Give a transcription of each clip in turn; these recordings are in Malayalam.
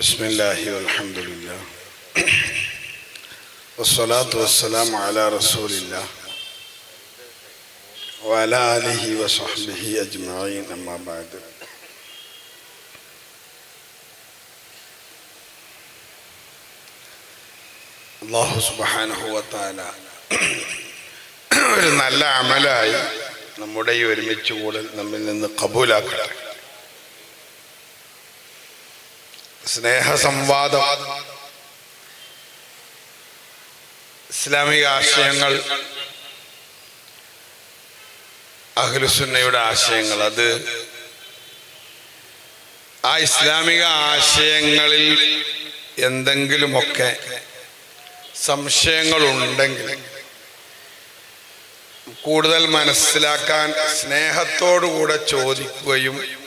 بسم الله والحمد لله والصلاة والسلام على رسول الله وعلى آله وصحبه أجمعين أما بعد അള്ളാഹു സുബാനഹുവത്താല ഒരു നല്ല അമലായി നമ്മുടെ ഈ ഒരുമിച്ച് കൂടൽ നമ്മിൽ നിന്ന് കബൂലാക്കട്ടെ സ്നേഹസംവാദം. ഇസ്ലാമിക ആശയങ്ങൾ. അഖിലുസുന്നയുടെ ആശയങ്ങൾ. അത് ആ ഇസ്ലാമിക ആശയങ്ങളിൽ എന്തെങ്കിലുമൊക്കെ സംശയങ്ങളുണ്ടെങ്കിൽ കൂടുതൽ മനസ്സിലാക്കാൻ സ്നേഹത്തോടുകൂടെ ചോദിക്കുകയും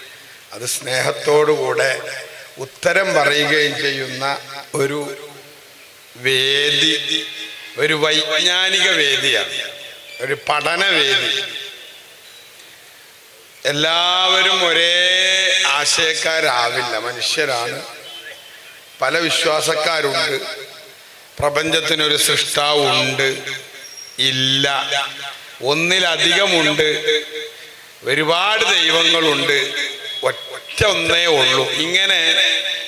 അത് സ്നേഹത്തോടുകൂടെ ഉത്തരം പറയുകയും ചെയ്യുന്ന ഒരു വേദി ഒരു വൈജ്ഞാനിക വേദിയാണ് ഒരു പഠനവേദി എല്ലാവരും ഒരേ ആശയക്കാരാവില്ല മനുഷ്യരാണ്. പല വിശ്വാസക്കാരുണ്ട് പ്രപഞ്ചത്തിനൊരു സൃഷ്ടാവുണ്ട് ഇല്ല. ഒന്നിലധികമുണ്ട് ഒരുപാട് ദൈവങ്ങളുണ്ട്. ഒറ്റ ഒന്നേ ഉള്ളൂ. ഇങ്ങനെ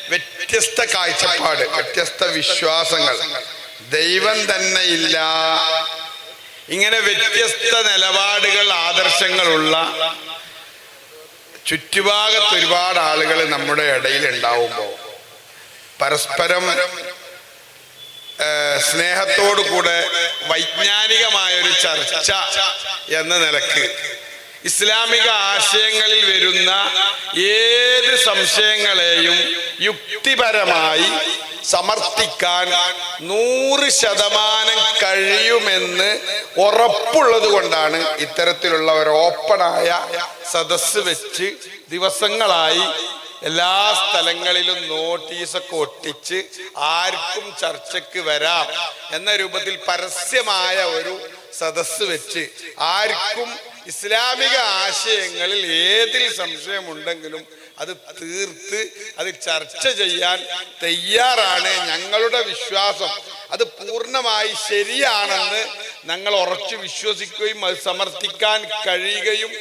വ്യത്യസ്ത കാഴ്ചപ്പാട് വ്യത്യസ്ത വിശ്വാസങ്ങൾ. ദൈവം തന്നെ ഇല്ല. ഇങ്ങനെ വ്യത്യസ്ത നിലപാടുകൾ ആദർശങ്ങളുള്ള ചുറ്റുഭാഗത്ത് ഒരുപാട് ആളുകൾ നമ്മുടെ ഇടയിൽ ഉണ്ടാവുമ്പോൾ പരസ്പരം സ്നേഹത്തോടു കൂടെ വൈജ്ഞാനികമായൊരു ചർച്ച എന്ന നിലയ്ക്ക് ഇസ്ലാമിക ആശയങ്ങളിൽ വരുന്ന ഏത് സംശയങ്ങളെയും യുക്തിപരമായി സമർത്ഥിക്കാൻ നൂറ് ശതമാനം കഴിയുമെന്ന് ഉറപ്പുള്ളത് കൊണ്ടാണ് ഇത്തരത്തിലുള്ള ഒരു ഓപ്പണായ സദസ് വെച്ച് ദിവസങ്ങളായി എല്ലാ സ്ഥലങ്ങളിലും നോട്ടീസൊക്കെ ഒട്ടിച്ച് ആർക്കും ചർച്ചയ്ക്ക് വരാം എന്ന രൂപത്തിൽ പരസ്യമായ ഒരു സദസ് വെച്ച് ആർക്കും ഇസ്ലാമിക ആശയങ്ങളിൽ ഏതിൽ സംശയമുണ്ടെങ്കിലും അത് തീർത്ത് അത് ചർച്ച ചെയ്യാൻ തയ്യാറാണ് ഞങ്ങളുടെ വിശ്വാസം. അത് പൂർണമായി ശരിയാണെന്ന് ഞങ്ങൾ ഉറച്ചു വിശ്വസിക്കുകയും അത് സമർത്ഥിക്കാൻ കഴിയുകയും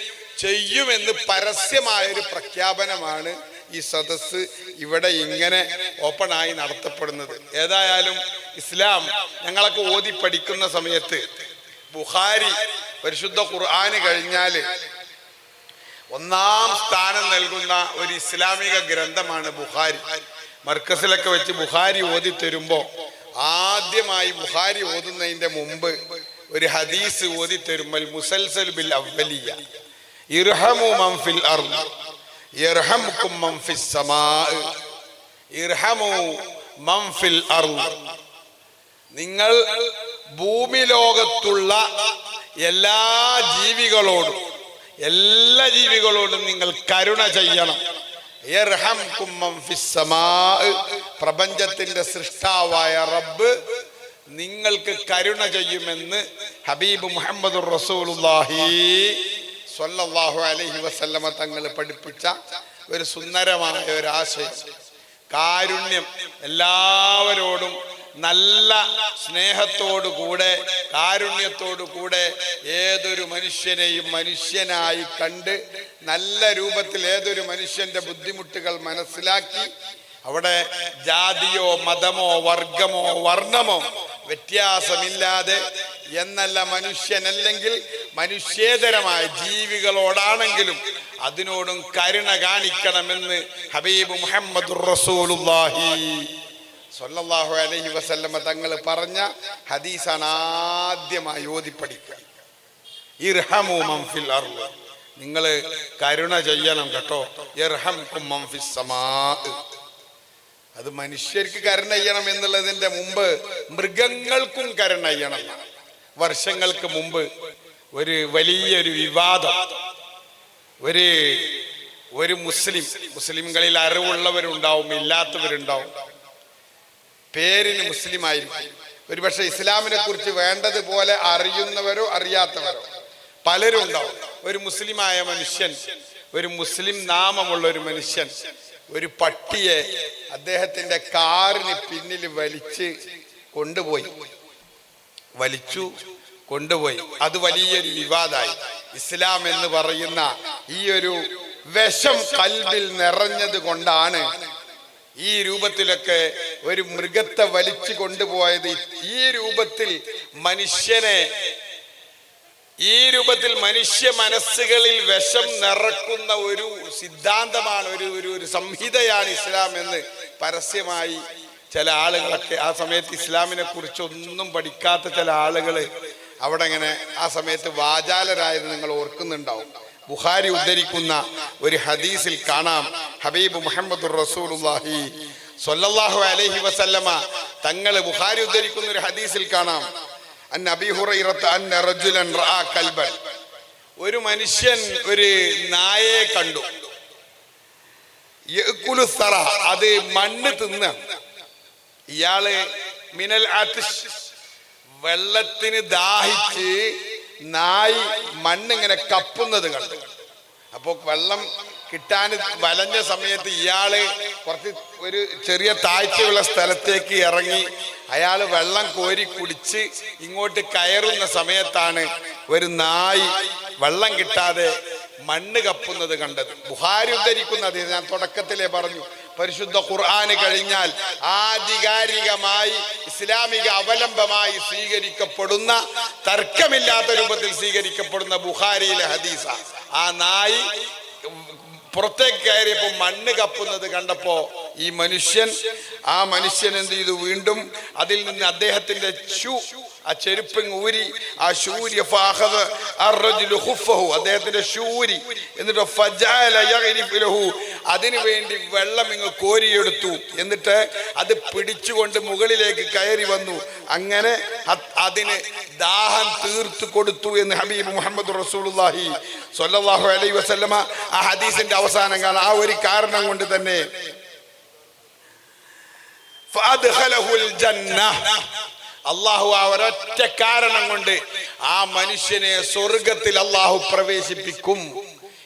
ചെയ്യുമെന്ന് പരസ്യമായൊരു പ്രഖ്യാപനമാണ് ഈ സദസ് ഇവിടെ ഇങ്ങനെ ഓപ്പണായി നടത്തപ്പെടുന്നത്. ഏതായാലും ഇസ്ലാം ഞങ്ങളൊക്കെ ഓതി പഠിക്കുന്ന സമയത്ത് ബുഹാരി പരിശുദ്ധ ഖുർആന് കഴിഞ്ഞാൽ ഒന്നാം സ്ഥാനം നൽകുന്ന ഒരു ഇസ്ലാമിക ഗ്രന്ഥമാണ് ബുഹാരി മർക്കസിലൊക്കെ വെച്ച് ബുഹാരി ഓതി തരുമ്പോ ആദ്യമായി ബുഹാരി ഓതുന്നതിന്റെ മുമ്പ് ഒരു ഹദീസ് ഓതി തരുമ്പോൾ മുസൽസൽ ബിൽ അവലിയ ഇർഹമു അർദ് ഇർഹമു അർദ്. നിങ്ങൾ ഭൂമി ലോകത്തുള്ള എല്ലാ ജീവികളോടും എല്ലാ ജീവികളോടും നിങ്ങൾ കരുണ ചെയ്യണം. പ്രപഞ്ചത്തിന്റെ സൃഷ്ടാവായ റബ്ബ് നിങ്ങൾക്ക് കരുണ ചെയ്യുമെന്ന് ഹബീബ് മുഹമ്മദ് റസൂലുള്ളാഹി സ്വല്ലല്ലാഹു അലൈഹി വസല്ലമ തങ്ങൾ പഠിപ്പിച്ച ഒരു സുന്ദരമായ ഒരു ആശയം. കാരുണ്യം എല്ലാവരോടും നല്ല സ്നേഹത്തോടു കൂടെ കാരുണ്യത്തോടു കൂടെ ഏതൊരു മനുഷ്യനെയും മനുഷ്യനായി കണ്ട് നല്ല രൂപത്തിൽ ഏതൊരു മനുഷ്യന്റെ ബുദ്ധിമുട്ടുകൾ മനസ്സിലാക്കി അവിടെ ജാതിയോ മതമോ വർഗമോ വർണമോ വ്യത്യാസമില്ലാതെ എന്നല്ല മനുഷ്യനല്ലെങ്കിൽ മനുഷ്യേതരമായ ജീവികളോടാണെങ്കിലും അതിനോടും കരുണ കാണിക്കണമെന്ന് ഹബീബ് മുഹമ്മദ് റസൂലുള്ളാഹി. സല്ലല്ലാഹു അലൈഹി വസല്ലമ്മ തങ്ങൾ പറഞ്ഞ ഹദീസാണ് ആദ്യമായി ഓതിപ്പടിക്കുക ഇർഹമു അർൾ നിങ്ങൾ കരുണ ചെയ്യണം കേട്ടോ. അത് മനുഷ്യർക്ക് കരുണ ചെയ്യണം എന്നുള്ളതിന്റെ മുമ്പ് മൃഗങ്ങൾക്കും കരുണ ചെയ്യണം. വർഷങ്ങൾക്ക് മുമ്പ് ഒരു വലിയൊരു വിവാദം. ഒരു ഒരു മുസ്ലിം മുസ്ലിംകളിൽ അറിവുള്ളവരുണ്ടാവും ഇല്ലാത്തവരുണ്ടാവും. പേരിന് മുസ്ലിം ആയിരിക്കും ഒരുപക്ഷെ ഇസ്ലാമിനെ കുറിച്ച് വേണ്ടതുപോലെ അറിയുന്നവരോ അറിയാത്തവരോ? പലരും ഉണ്ടാവും. ഒരു മുസ്ലിമായ മനുഷ്യൻ ഒരു മുസ്ലിം നാമമുള്ള ഒരു മനുഷ്യൻ ഒരു പട്ടിയെ അദ്ദേഹത്തിന്റെ കാറിന് പിന്നിൽ വലിച്ച് കൊണ്ടുപോയി. വലിച്ചു കൊണ്ടുപോയി. അത് വലിയൊരു വിവാദമായി ഇസ്ലാം എന്ന് പറയുന്ന ഈ ഒരു വിഷം കൽബിൽ നിറഞ്ഞത് കൊണ്ടാണ് ഈ രൂപത്തിലൊക്കെ ഒരു മൃഗത്തെ വലിച്ചു കൊണ്ടുപോയത് ഈ രൂപത്തിൽ മനുഷ്യനെ ഈ രൂപത്തിൽ മനുഷ്യ മനസ്സുകളിൽ വിഷം നിറക്കുന്ന ഒരു സിദ്ധാന്തമാണ് ഒരു ഒരു ഒരു സംഹിതയാണ് ഇസ്ലാം എന്ന് പരസ്യമായി ചില ആളുകളൊക്കെ ആ സമയത്ത് ഇസ്ലാമിനെ കുറിച്ച് ഒന്നും പഠിക്കാത്ത ചില ആളുകൾ അവിടെ ഇങ്ങനെ ആ സമയത്ത് വാചാലരായത് നിങ്ങൾ ഓർക്കുന്നുണ്ടാവും. ബുഖാരി ഉദ്ധരിക്കുന്ന ഒരു ഹദീസിൽ കാണാം. ഹബീബ് മുഹമ്മദ് റസൂലുള്ളാഹി സ്വല്ലല്ലാഹു അലൈഹി വസല്ലമ തങ്ങൾ ബുഹാരി ഉദ്ധരിക്കുന്ന ഒരു ഹദീസിൽ കാണാം. അൻ അബീ ഹുറൈറത്ത് അൻ റജുലൻ റാ കൽബൻ. ഒരു മനുഷ്യൻ ഒരു നായയെ കണ്ടു. അത് മണ്ണ് തിന്ന. ഇയാൾ മിനൽ വെള്ളത്തിന് ദാഹിച്ച് നായി മണ്ണിങ്ങനെ കപ്പുന്നത് കണ്ടു. അപ്പോൾ വെള്ളം കിട്ടാൻ വലഞ്ഞ സമയത്ത് ഇയാൾ കുറച്ച് ഒരു ചെറിയ താഴ്ചയുള്ള സ്ഥലത്തേക്ക് ഇറങ്ങി അയാൾ വെള്ളം കോരി കുടിച്ച് ഇങ്ങോട്ട് കയറുന്ന സമയത്താണ് ഒരു നായി വെള്ളം കിട്ടാതെ മണ്ണ് കപ്പുന്നത് കണ്ടത്. ബുഹാരി ഉദ്ധരിക്കുന്നത് ഞാൻ തുടക്കത്തിലേ പറഞ്ഞു പരിശുദ്ധ ഖുർആന് കഴിഞ്ഞാൽ ആധികാരികമായി ഇസ്ലാമിക അവലംബമായി സ്വീകരിക്കപ്പെടുന്ന തർക്കമില്ലാത്ത രൂപത്തിൽ സ്വീകരിക്കപ്പെടുന്ന ബുഹാരിയിലെ ഹദീസ. ആ നായി പുറത്തേക്ക് കയറിയപ്പോൾ മണ്ണ് കപ്പുന്നത് കണ്ടപ്പോ ഈ മനുഷ്യൻ ആ മനുഷ്യൻ എന്ത് ചെയ്തു വീണ്ടും അതിൽ നിന്ന് അദ്ദേഹത്തിന്റെ ഷൂ ആ ചെരുപ്പ് ഊരി ആ ശൂര്യ അദ്ദേഹത്തിന്റെ ശൂരി എന്നിട്ട് ഫജഅല യഗ്രിഫുലഹു അതിനു വേണ്ടി വെള്ളം ഇങ്ങ് കോരിയെടുത്തു. എന്നിട്ട് അത് പിടിച്ചുകൊണ്ട് മുകളിലേക്ക് കയറി വന്നു. അങ്ങനെ അത് അതിന് ദാഹം തീർത്തു കൊടുത്തു എന്ന് ഹബീബ് മുഹമ്മദ് റസൂലുള്ളാഹി സ്വല്ലല്ലാഹു അലൈഹി വസല്ലമ ആ ഹദീസിന്റെ അവസാനം കാണാം. ആ ഒരു കാരണം കൊണ്ട് തന്നെ. അള്ളാഹു ആ ഒരൊറ്റ കാരണം കൊണ്ട് ആ മനുഷ്യനെ സ്വർഗത്തിൽ അള്ളാഹു പ്രവേശിപ്പിക്കും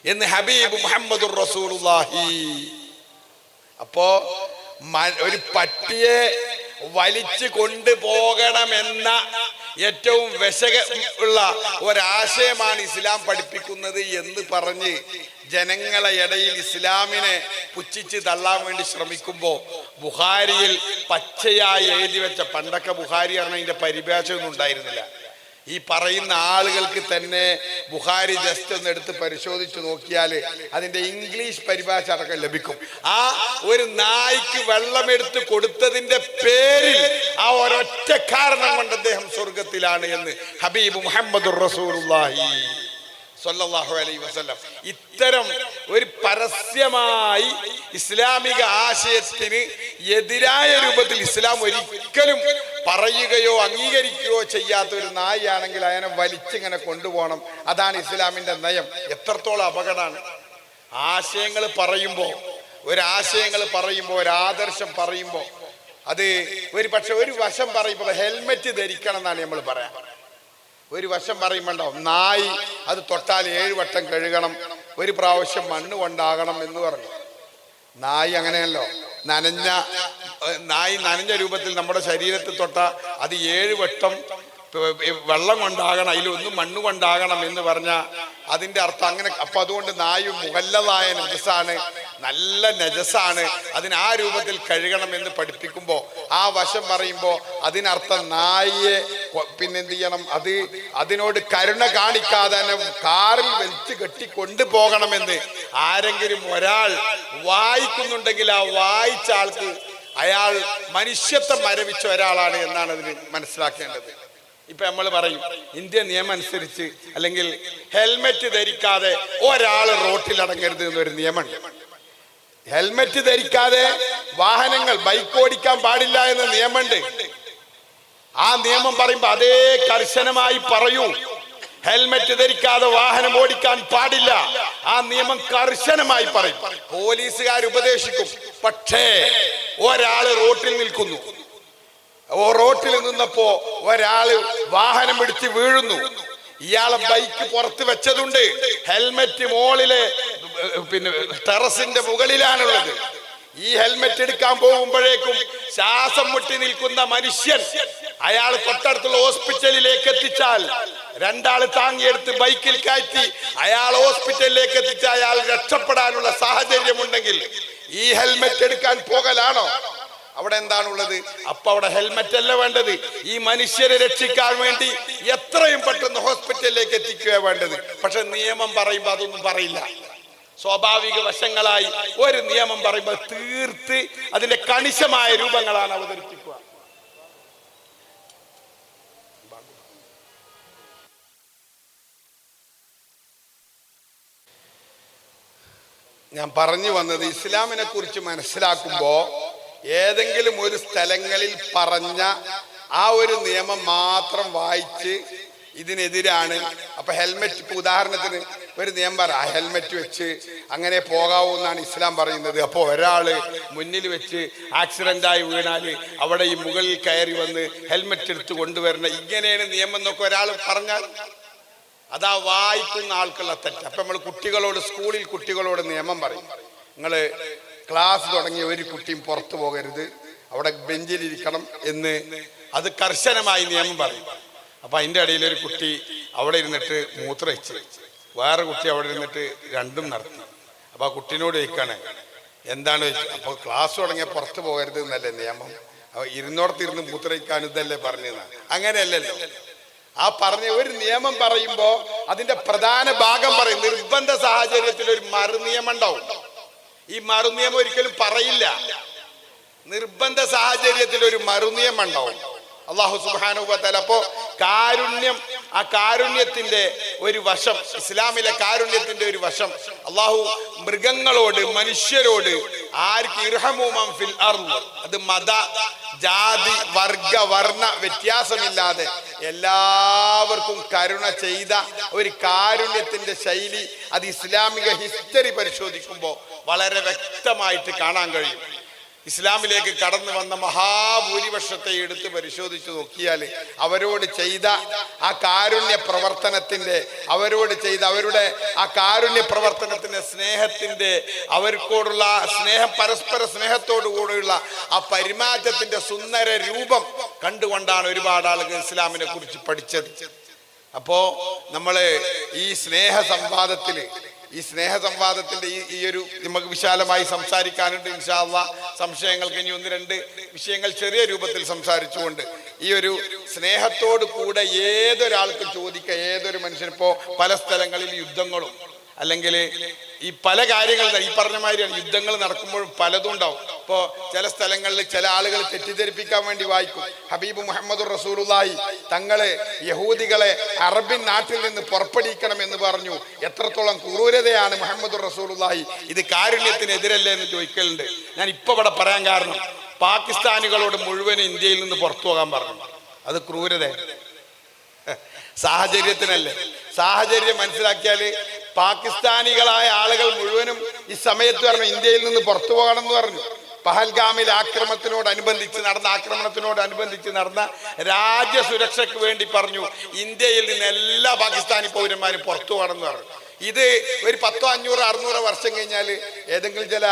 എന്ന് ഹബീബ് മുഹമ്മദ് അപ്പോ ഒരു പട്ടിയെ വലിച്ചു കൊണ്ടുപോകണമെന്ന ഏറ്റവും വിശക ഉള്ള ഒരാശയമാണ് ഇസ്ലാം പഠിപ്പിക്കുന്നത് എന്ന് പറഞ്ഞ് ജനങ്ങളെ ഇടയിൽ ഇസ്ലാമിനെ പുച്ഛിച്ച് തള്ളാൻ വേണ്ടി ശ്രമിക്കുമ്പോൾ ബുഹാരിയിൽ പച്ചയായി എഴുതി വെച്ച പണ്ടൊക്കെ ബുഹാരി പറഞ്ഞ അതിന്റെ പരിഭാഷയൊന്നും ഉണ്ടായിരുന്നില്ല. ഈ പറയുന്ന ആളുകൾക്ക് തന്നെ ബുഹാരി ജസ്റ്റ് ഒന്ന് എടുത്ത് പരിശോധിച്ച് നോക്കിയാൽ അതിന്റെ ഇംഗ്ലീഷ് പരിഭാഷ അടക്കം ലഭിക്കും. ആ ഒരു നായ്ക്ക് വെള്ളമെടുത്ത് കൊടുത്തതിന്റെ പേരിൽ ആ ഒരൊറ്റ കാരണം കൊണ്ട് അദ്ദേഹം സ്വർഗത്തിലാണ് എന്ന് ഹബീബ് മുഹമ്മദ് റസൂലുള്ളാഹി അലൈഹി വസല്ലം. ഇത്തരം ഒരു പരസ്യമായി ഇസ്ലാമിക ആശയത്തിന് എതിരായ രൂപത്തിൽ ഇസ്ലാം ഒരിക്കലും പറയുകയോ അംഗീകരിക്കുകയോ ചെയ്യാത്ത ഒരു നായിയാണെങ്കിൽ അതിനെ വലിച്ചിങ്ങനെ കൊണ്ടുപോകണം. അതാണ് ഇസ്ലാമിന്റെ നയം. എത്രത്തോളം അപകടമാണ്. ആശയങ്ങൾ പറയുമ്പോൾ ഒരാശയങ്ങൾ പറയുമ്പോൾ ഒരാദർശം പറയുമ്പോൾ അത് ഒരു പക്ഷെ ഒരു വശം പറയുമ്പോൾ ഹെൽമെറ്റ് ധരിക്കണം എന്നാണ് നമ്മൾ പറയാം. ഒരു വശം പറയുമ്പോണ്ടോ നായി അത് തൊട്ടാൽ ഏഴ് വട്ടം കഴുകണം. ഒരു പ്രാവശ്യം മണ്ണ് കൊണ്ടാകണം എന്ന് പറഞ്ഞു. നായി അങ്ങനെയല്ലോ. നനഞ്ഞ നായി നനഞ്ഞ രൂപത്തിൽ നമ്മുടെ ശരീരത്തിൽ തൊട്ട അത് ഏഴ് വട്ടം വെള്ളം കൊണ്ടാകണം അതിലൊന്നും മണ്ണ് കൊണ്ടാകണം എന്ന് പറഞ്ഞ അതിന്റെ അർത്ഥം അങ്ങനെ. അപ്പൊ അതുകൊണ്ട് നായു മുകല്ലതായ നജസാണ് നല്ല നജസാണ് അതിന് ആ രൂപത്തിൽ കഴുകണം എന്ന് പഠിപ്പിക്കുമ്പോൾ ആ വശം പറയുമ്പോൾ അതിനർത്ഥം നായിയെ പിന്നെന്ത് ചെയ്യണം അത് അതിനോട് കരുണ കാണിക്കാതെ കാറിൽ വെച്ച് കെട്ടി കൊണ്ടുപോകണമെന്ന് ആരെങ്കിലും ഒരാൾ വായിക്കുന്നുണ്ടെങ്കിൽ ആ വായിച്ച ആൾക്ക് അയാൾ മനുഷ്യത്വം മരവിച്ച ഒരാളാണ് എന്നാണ് അതിന് മനസ്സിലാക്കേണ്ടത്. ഇപ്പൊ നമ്മൾ പറയും ഇന്ത്യൻ നിയമം അനുസരിച്ച് അല്ലെങ്കിൽ ഹെൽമെറ്റ് ധരിക്കാതെ ഒരാൾ റോട്ടിൽ അടങ്ങരുത് എന്നൊരു നിയമമുണ്ട് ഹെൽമെറ്റ് ധരിക്കാതെ വാഹനങ്ങൾ ബൈക്ക് ഓടിക്കാൻ പാടില്ല എന്ന നിയമമുണ്ട് ആ നിയമം പറയുമ്പോ അതേ കർശനമായി പറയൂ. ഹെൽമെറ്റ് ധരിക്കാതെ വാഹനം ഓടിക്കാൻ പാടില്ല. ആ നിയമം കർശനമായി പറയും. പോലീസുകാർ ഉപദേശിക്കും. പക്ഷേ ഒരാൾ റോട്ടിൽ നിൽക്കുന്നു. റോട്ടിൽ നിന്നപ്പോ ഒരാൾ വാഹനം പിടിച്ച് വീഴുന്നു. ഇയാളെ ബൈക്ക് പുറത്ത് വെച്ചതുണ്ട്. ഹെൽമെറ്റ് മോളിലെ പിന്നെ ടെറസിന്റെ മുകളിലാണുള്ളത്. ഈ ഹെൽമെറ്റ് എടുക്കാൻ പോകുമ്പോഴേക്കും ശ്വാസം മുട്ടി നിൽക്കുന്ന മനുഷ്യൻ അയാൾ തൊട്ടടുത്തുള്ള ഹോസ്പിറ്റലിലേക്ക് എത്തിച്ചാൽ രണ്ടാൾ താങ്ങിയെടുത്ത് ബൈക്കിൽ കയറ്റി അയാൾ ഹോസ്പിറ്റലിലേക്ക് എത്തിച്ച അയാൾ രക്ഷപ്പെടാനുള്ള സാഹചര്യമുണ്ടെങ്കിൽ ഈ ഹെൽമെറ്റ് എടുക്കാൻ പോകലാണോ? അവിടെ എന്താണുള്ളത്? അപ്പൊ അവിടെ ഹെൽമെറ്റ് അല്ല വേണ്ടത്. ഈ മനുഷ്യരെ രക്ഷിക്കാൻ വേണ്ടി എത്രയും പെട്ടെന്ന് ഹോസ്പിറ്റലിലേക്ക് എത്തിക്കുക വേണ്ടത്. പക്ഷെ നിയമം പറയുമ്പോൾ അതൊന്നും പറയില്ല. സ്വാഭാവിക വശങ്ങളായി ഒരു നിയമം പറയുമ്പോൾ തീർത്ത് അതിന്റെ കണിശമായ രൂപങ്ങളാണ് അവതരിപ്പിക്കുക. ഞാൻ പറഞ്ഞു വന്നത് ഇസ്ലാമിനെ കുറിച്ച് മനസ്സിലാക്കുമ്പോ ഏതെങ്കിലും ഒരു സ്ഥലങ്ങളിൽ പറഞ്ഞ ആ ഒരു നിയമം മാത്രം വായിച്ച് ഇതിനെതിരാണ്. അപ്പൊ ഹെൽമെറ്റ് ഉദാഹരണത്തിന് ഒരു നിയമം പറ ഹെൽമെറ്റ് വെച്ച് അങ്ങനെ പോകാവൂ എന്നാണ് ഇസ്ലാം പറയുന്നത്. അപ്പോൾ ഒരാൾ മുന്നിൽ വെച്ച് ആക്സിഡന്റായി വീണാൽ അവിടെ ഈ മുകളിൽ കയറി വന്ന് ഹെൽമെറ്റ് എടുത്ത് കൊണ്ടുവരണം ഇങ്ങനെയാണ് നിയമം എന്നൊക്കെ ഒരാൾ പറഞ്ഞാൽ അതാ വായിക്കുന്ന ആൾക്കുള്ള തെറ്റ്. അപ്പം നമ്മൾ കുട്ടികളോട് സ്കൂളിൽ കുട്ടികളോട് നിയമം പറയും. നിങ്ങൾ ക്ലാസ് തുടങ്ങിയ ഒരു കുട്ടിയും പുറത്തു പോകരുത്. അവിടെ ബെഞ്ചിലിരിക്കണം എന്ന് അത് കർശനമായി നിയമം പറയും. അപ്പം അതിന്റെ ഇടയിൽ ഒരു കുട്ടി അവിടെ ഇരുന്നിട്ട് മൂത്രയിച്ച് വേറെ കുട്ടി അവിടെ ഇരുന്നിട്ട് രണ്ടും നടത്തി. അപ്പോൾ ആ കുട്ടീനോട് ചോദിക്കാണ് എന്താണ് ചോദിച്ചു? അപ്പൊ ക്ലാസ് തുടങ്ങിയ പുറത്ത് പോകരുത് എന്നല്ലേ നിയമം? ഇരുന്നോടത്തിരുന്ന് മൂത്രയിക്കാൻ ഇതല്ലേ പറഞ്ഞത് അങ്ങനെയല്ലല്ലോ. ആ പറഞ്ഞ ഒരു നിയമം പറയുമ്പോൾ അതിന്റെ പ്രധാന ഭാഗം പറയും നിർബന്ധ സാഹചര്യത്തിൽ ഒരു മറുനിയമം ഉണ്ടാവും. ഈ മറുനിയമം ഒരിക്കലും പറയില്ല. നിർബന്ധ സാഹചര്യത്തിൽ ഒരു മറുനിയമം ഉണ്ടാവും. അള്ളാഹു സുഹാനുഭവത്താൽ അപ്പോ കാരുണ്യം ആ കാരുണ്യത്തിന്റെ ഒരു വശം ഇസ്ലാമിലെ കാരുണ്യത്തിന്റെ ഒരു വശം. അള്ളാഹു മൃഗങ്ങളോട് മനുഷ്യരോട് ആർക്ക് ഫിൽ അത് മത ജാതി വർഗ വർണ വ്യത്യാസമില്ലാതെ എല്ലാവർക്കും കരുണ ചെയ്ത ഒരു കാരുണ്യത്തിന്റെ ശൈലി അത് ഇസ്ലാമിക ഹിസ്റ്ററി പരിശോധിക്കുമ്പോൾ വളരെ വ്യക്തമായിട്ട് കാണാൻ കഴിയും. ഇസ്ലാമിലേക്ക് കടന്നു വന്ന മഹാഭൂരിപക്ഷത്തെ എടുത്ത് പരിശോധിച്ചു നോക്കിയാൽ അവരോട് ചെയ്ത ആ കാരുണ്യ പ്രവർത്തനത്തിന്റെ അവരോട് ചെയ്ത അവരുടെ ആ കാരുണ്യ പ്രവർത്തനത്തിന്റെ സ്നേഹത്തിന്റെ അവർക്കോടുള്ള സ്നേഹം പരസ്പര സ്നേഹത്തോടു കൂടെയുള്ള ആ പരിമാറ്റത്തിന്റെ സുന്ദര രൂപം കണ്ടുകൊണ്ടാണ് ഒരുപാട് ആളുകൾ ഇസ്ലാമിനെ കുറിച്ച് പഠിച്ചത്. അപ്പോ നമ്മൾ ഈ സ്നേഹ സംവാദത്തിൽ ഈ സ്നേഹ സംവാദത്തിന്റെ ഈ ഈ ഒരു നമുക്ക് വിശാലമായി സംസാരിക്കാനുണ്ട് ഇൻഷാല്ല സംശയങ്ങൾക്ക് ഇനി ഒന്ന് രണ്ട് വിഷയങ്ങൾ ചെറിയ രൂപത്തിൽ സംസാരിച്ചുകൊണ്ട് ഈ ഒരു സ്നേഹത്തോട് കൂടെ ഏതൊരാൾക്ക് ചോദിക്കുക ഏതൊരു മനുഷ്യനിപ്പോ പല സ്ഥലങ്ങളിൽ യുദ്ധങ്ങളും അല്ലെങ്കിൽ ഈ പല കാര്യങ്ങൾ ഈ പറഞ്ഞ മാതിരിയാണ് യുദ്ധങ്ങൾ നടക്കുമ്പോഴും പലതും ഉണ്ടാവും. ഇപ്പോ ചില സ്ഥലങ്ങളിൽ ചില ആളുകൾ തെറ്റിദ്ധരിപ്പിക്കാൻ വേണ്ടി വായിക്കും. ഹബീബ് മുഹമ്മദ് റസൂലുള്ളാഹി തങ്ങൾ യഹൂദികളെ അറബിൻ നാട്ടിൽ നിന്ന് പുറപ്പെടിക്കണം എന്ന് പറഞ്ഞു. എത്രത്തോളം ക്രൂരതയാണ് മുഹമ്മദ് റസൂലുള്ളാഹി. ഇത് കാരുണ്യത്തിനെതിരല്ലേ എന്ന് ചോദിക്കലുണ്ട്. ഞാൻ ഇപ്പൊ ഇവിടെ പറയാൻ കാരണം പാകിസ്ഥാനികളോട് മുഴുവൻ ഇന്ത്യയിൽ നിന്ന് പുറത്തു പോകാൻ പറഞ്ഞു. അത് ക്രൂരത. സാഹചര്യത്തിനല്ലേ. സാഹചര്യം മനസ്സിലാക്കിയാൽ പാകിസ്ഥാനികളായ ആളുകൾ മുഴുവനും ഈ സമയത്ത് പറഞ്ഞു ഇന്ത്യയിൽ നിന്ന് പുറത്തു പോകണം എന്ന് പറഞ്ഞു. പഹൽഗാമിൽ ആക്രമണത്തിനോടനുബന്ധിച്ച് നടന്ന ആക്രമണത്തിനോടനുബന്ധിച്ച് നടന്ന രാജ്യസുരക്ഷയ്ക്ക് വേണ്ടി പറഞ്ഞു. ഇന്ത്യയിൽ നിന്ന് എല്ലാ പാകിസ്ഥാനി പൗരന്മാരും പുറത്തു പോകണമെന്ന് പറഞ്ഞു. ഇത് ഒരു പത്തോ അഞ്ഞൂറോ അറുന്നൂറോ വർഷം കഴിഞ്ഞാൽ ഏതെങ്കിലും ചില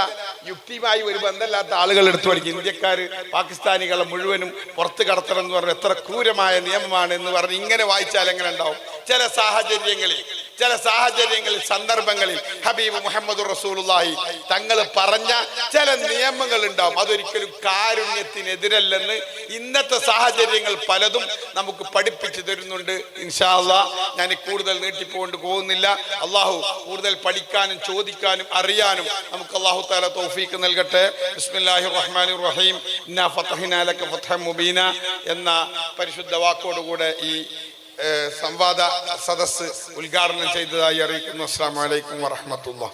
യുക്തിയുമായി ഒരു ബന്ധമില്ലാത്ത ആളുകൾ എടുത്തു പഠിക്കും ഇന്ത്യക്കാർ പാകിസ്ഥാനികളെ മുഴുവനും പുറത്ത് കടത്തണം എന്ന് പറഞ്ഞു എത്ര ക്രൂരമായ നിയമമാണ് എന്ന് പറഞ്ഞ് ഇങ്ങനെ വായിച്ചാൽ എങ്ങനെ ഉണ്ടാവും? ചില സാഹചര്യങ്ങളിൽ ചില സാഹചര്യങ്ങളിൽ സന്ദർഭങ്ങളിൽ ഹബീബ് മുഹമ്മദ് റസൂലുള്ളാഹി തങ്ങൾ പറഞ്ഞ ചില നിയമങ്ങൾ ഉണ്ടാവും. അതൊരിക്കലും കാരുണ്യത്തിനെതിരല്ലെന്ന് ഇന്നത്തെ സാഹചര്യങ്ങൾ പലതും നമുക്ക് പഠിപ്പിച്ചു തരുന്നുണ്ട്. ഇൻഷാല്ല ഞാൻ കൂടുതൽ നീട്ടിപ്പോണ്ട് പോകുന്നില്ല. അള്ളാഹു കൂടുതൽ പഠിക്കാനും ചോദിക്കാനും അറിയാനും നമുക്ക് അള്ളാഹു താല തൗഫീക്ക് നൽകട്ടെ. ബിസ്മില്ലാഹി റഹീം ഫത്ഹൻ മുബീന എന്ന പരിശുദ്ധ വാക്കോടുകൂടെ ഈ സംവാദ സദസ് ഉദ്ഘാടനം ചെയ്തതായി അറിയിക്കുന്നു. അസ്സാം വലൈക്കും വറഹമത്തുള്ള